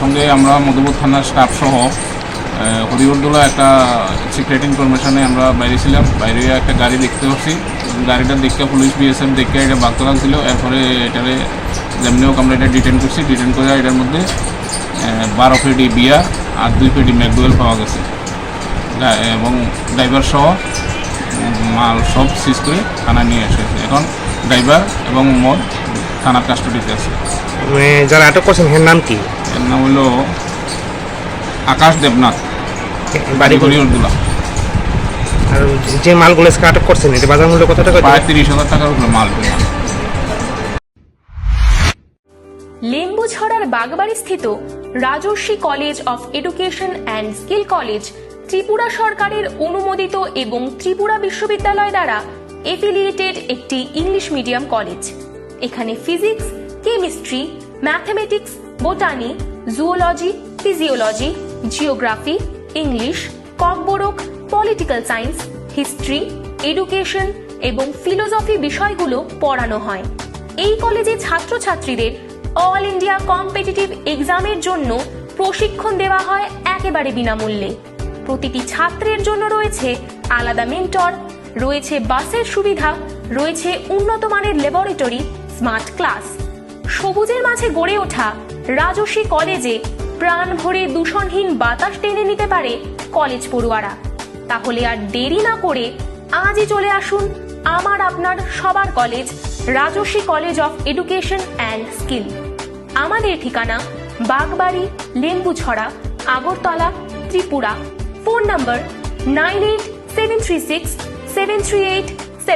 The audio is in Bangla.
সঙ্গে আমরা মধুপুর থানার স্টাফ সহ হরিবরদোলা একটা সিক্রেট ইনফরমেশনে আমরা বাইরে ছিলাম বাইরে একটা গাড়ি দেখতে পাচ্ছি। গাড়িটা দেখে পুলিশ বিএসএফ দেখে এটা বাগতলা ছিল। এরপরে এটারে যেমনি হোক আমরা এটা ডিটেন করছি ডিটেন করে এটার মধ্যে বারো পেটি বিয়ার আর দুই পেটি ম্যাকডুয়েল পাওয়া গেছে। এবং ড্রাইভার সহ মাল সব সিজ করে থানায় নিয়ে এসেছে এখন ড্রাইভার এবং মদ থানার কাস্টডিতে আছে। যারা আটক করছেন এর নাম কি? এর নাম হলো আকাশ দেবনাথ বাড়ি বাড়ি হরিদুলা আর যে মালগুলো আটক করছেন এটা বাজার মূল্য কত টাকা? প্রায় তিরিশ হাজার টাকার উপরে মাল। পেলাম লেম্বুছড়ার বাগবাড়ি স্থিত Rajarshi college of education and skill college Tripura সরকারের অনুমোদিত এবং ত্রিপুরা বিশ্ববিদ্যালয় দ্বারা এফিলিয়েটেড একটি ইংলিশ মিডিয়াম কলেজ। এখানে physics chemistry mathematics botany zoology physiology geography English Kokborok political science history education এবং ফিলোসফি বিষয়গুলো পড়ানো হয়। এই কলেজে ছাত্রছাত্রীদের অল ইন্ডিয়া কম্পিটিটিভ এক্সামের জন্য প্রশিক্ষণ দেওয়া হয় একেবারে বিনামূল্যে। প্রতিটি ছাত্রের জন্য রয়েছে আলাদা মেন্টর, রয়েছে বাসের সুবিধা, রয়েছে উন্নত মানের ল্যাবরেটরি, স্মার্ট ক্লাস। সবুজের মাঝে গড়ে ওঠা রাজস্বী কলেজে প্রাণ ভরে দূষণহীন বাতাস টেনে নিতে পারে কলেজ পড়ুয়ারা। তাহলে আর দেরি না করে আজই চলে আসুন আমার আপনার সবার college, Rajarshi college of education and skill. আমাদের ঠিকানা বাগবাড়ি, লেম্বুছড়া, আগরতলা, ত্রিপুরা। phone number 98736738